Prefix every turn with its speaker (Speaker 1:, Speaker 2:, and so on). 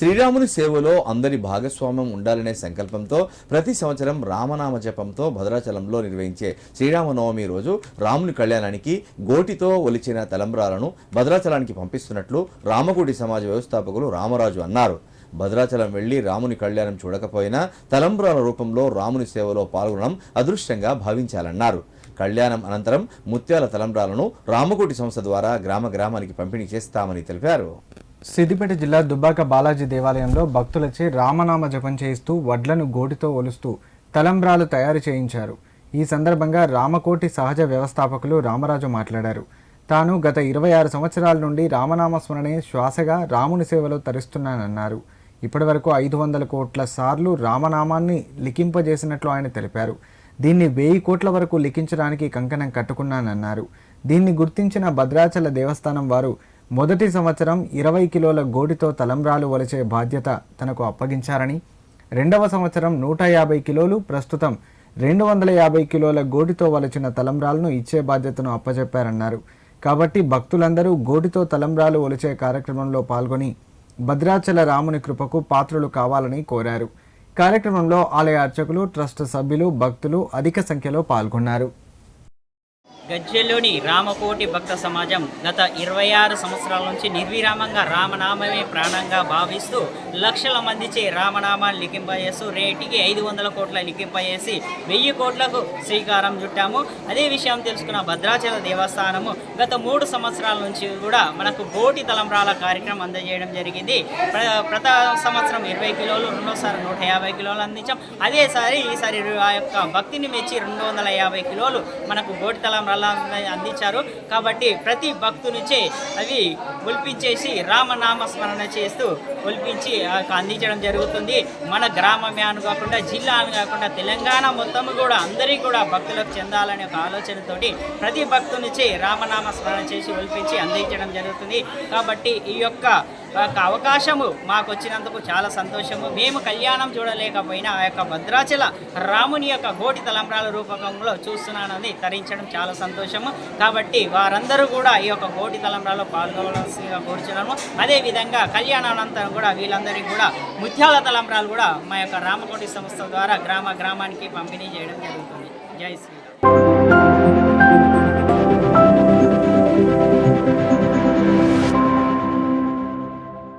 Speaker 1: శ్రీరాముని సేవలో అందరి భాగస్వామ్యం ఉండాలనే సంకల్పంతో ప్రతి సంవత్సరం రామనామ జపంతో భద్రాచలంలో నిర్వహించే శ్రీరామనవమి రోజు రాముని కళ్యాణానికి గోటితో ఒలిచిన తలంబ్రాలను భద్రాచలానికి పంపిస్తున్నట్లు రామగుడి సమాజ వ్యవస్థాపకులు రామరాజు అన్నారు. భద్రాచలం వెళ్ళి రాముని కళ్యాణం చూడకపోయినా తలంబ్రాల రూపంలో రాముని సేవలో పాల్గొనడం అదృష్టంగా భావించాలన్నారు. కళ్యాణం అనంతరం ముత్యాల తలంబ్రాలను రామకోటి సంస్థ ద్వారా గ్రామ గ్రామానికి పంపిణీ చేస్తామని తెలిపారు.
Speaker 2: సిద్దిపేట జిల్లా దుబ్బాక బాలాజీ దేవాలయంలో భక్తులచే రామనామ జపం చేయిస్తూ వడ్లను గోటితో ఒలుస్తూ తలంబ్రాలు తయారు చేయించారు. ఈ సందర్భంగా రామకోటి సహజ వ్యవస్థాపకులు రామరాజు మాట్లాడారు. తాను గత ఇరవై ఆరు సంవత్సరాల నుండి రామనామ స్మరణే శ్వాసగా రాముని సేవలో తరిస్తున్నానన్నారు. ఇప్పటివరకు ఐదు వందల కోట్ల సార్లు రామనామాన్ని లిఖింపజేసినట్లు ఆయన తెలిపారు. దీన్ని వెయ్యి కోట్ల వరకు లిఖించడానికి కంకణం కట్టుకున్నానన్నారు. దీన్ని గుర్తించిన భద్రాచల దేవస్థానం వారు మొదటి సంవత్సరం ఇరవై కిలోల గోడితో తలంబ్రాలు వలచే బాధ్యత తనకు అప్పగించారని రెండవ సంవత్సరం నూట యాభై కిలోలు ప్రస్తుతం రెండు వందల యాభై కిలోల గోటితో వలచిన తలంబ్రాలను ఇచ్చే బాధ్యతను అప్పచెప్పారన్నారు కాబట్టి భక్తులందరూ గోటితో తలంబ్రాలు ఒలిచే కార్యక్రమంలో పాల్గొని భద్రాచల రాముని కృపకు పాత్రలు కావాలని కోరారు. కార్యక్రమంలో ఆలయ అర్చకులు ట్రస్ట్ సభ్యులు భక్తులు అధిక సంఖ్యలో పాల్గొన్నారు.
Speaker 3: గజ్జెల్లోని రామకోటి భక్త సమాజం గత ఇరవై ఆరు సంవత్సరాల నుంచి నిర్విరామంగా రామనామమే ప్రాణంగా భావిస్తూ లక్షల మందిచే రామనామాన్ని లిఖింపజేస్తూ రేటికి ఐదు వందల కోట్ల లిఖింపజేసి వెయ్యి కోట్లకు శ్రీకారం చుట్టాము. అదే విషయం తెలుసుకున్న భద్రాచల దేవస్థానము గత మూడు సంవత్సరాల నుంచి కూడా మనకు బోటి తలంబ్రాల కార్యక్రమం అందజేయడం జరిగింది. ప్రత సంవత్సరం ఇరవై కిలోలు రెండోసారి నూట యాభై కిలోలు అందించాం. అదేసారి ఈసారి ఆ యొక్క భక్తిని మెచ్చి రెండు వందల యాభై కిలోలు మనకు బోటి తలంబ్రాల అందించారు. కాబట్టి ప్రతి భక్తునిచే అవి ఒలిపించేసి రామనామ స్మరణ చేస్తూ ఒలిపించి అందించడం జరుగుతుంది. మన గ్రామమే అని కాకుండా జిల్లా అని కాకుండా తెలంగాణ మొత్తం కూడా అందరికీ కూడా భక్తులకు చెందాలనే ఒక ఆలోచనతోటి ప్రతి భక్తునిచే రామనామ స్మరణ చేసి ఒలిపించి అందించడం జరుగుతుంది. కాబట్టి ఈ యొక్క అవకాశము మాకు వచ్చినందుకు చాలా సంతోషము. మేము కళ్యాణం చూడలేకపోయినా ఆ యొక్క భద్రాచల రాముని యొక్క గోటి తలంబ్రాల రూపకంలో చూస్తున్నానని తరించడం చాలా సంతోషము. కాబట్టి వారందరూ కూడా ఈ యొక్క గోటి తలంబ్రాలో పాల్గొనవలసిగా కోరుచున్నాము. అదేవిధంగా కళ్యాణానంతరం కూడా వీళ్ళందరికీ కూడా ముత్యాల తలంబ్రాలు కూడా మా యొక్క రామకోటి సంస్థ ద్వారా గ్రామ గ్రామానికి పంపిణీ చేయడం జరుగుతుంది. జై శ్రీ